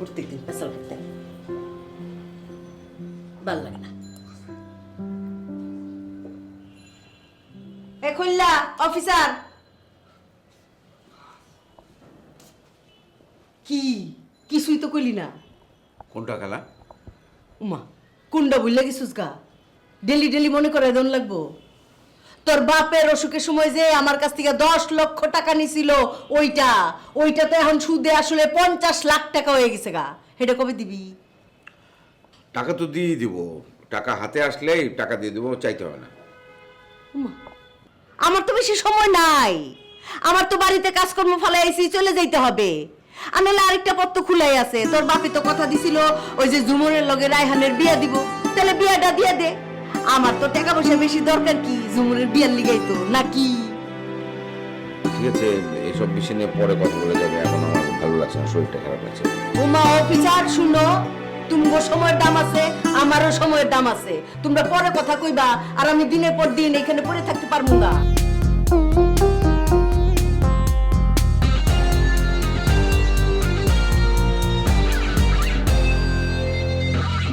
প্রত্যেকদিন পেশাল করতে ভালো লাগে না এ খুললা অফিসার কি কিছুই তো কইলি না কোনটা খেলা উমা কুন্ডা বুঝলে গেছিস গা ডেলি ডেলি মনে করে দন লাগবো তোর বাপের অসুখের সময় যে আমার কাছ থেকে দশ লক্ষ টাকা নিছিল ওইটা। ওইটা তো এখন সুদে আসলে পঞ্চাশ লাখ টাকা হয়ে গেছে গা। এটা কবে দিবি? টাকা তো দিয়ে দিব। টাকা হাতে আসলেই টাকা দিয়ে দেবো চাইতে হবে না। আমার তো বেশি সময় নাই। আমার তো বাড়িতে কাজকর্ম ফেলাইছি চলে যাইতে হবে। আর আনালে আরেকটা পত্র খুলাই আছে। তোর বাপি তো কথা দিছিল ওই যে ঝুমুরের লগে রায়হানের বিয়া দিব। তাহলে বিয়াটা দিয়ে দে। আমার তো টাকা পয়সা বেশি দরকার কি? ঝুমুরের বিয়ার লিগাই তো নাকি? ঠিক আছে এসব বিষয় নিয়ে পরে কথা বলে যাবে। এখন আমার ভালো লাগছে না শরীরটা খারাপ লাগছে। উমা অফিসার শুনো তুমগো সময়ের দাম আছে আমারও সময়ের দাম আছে। তোমরা পরে কথা কইবা আর আমি দিনের পর দিন এখানে পড়ে থাকতে পারব না।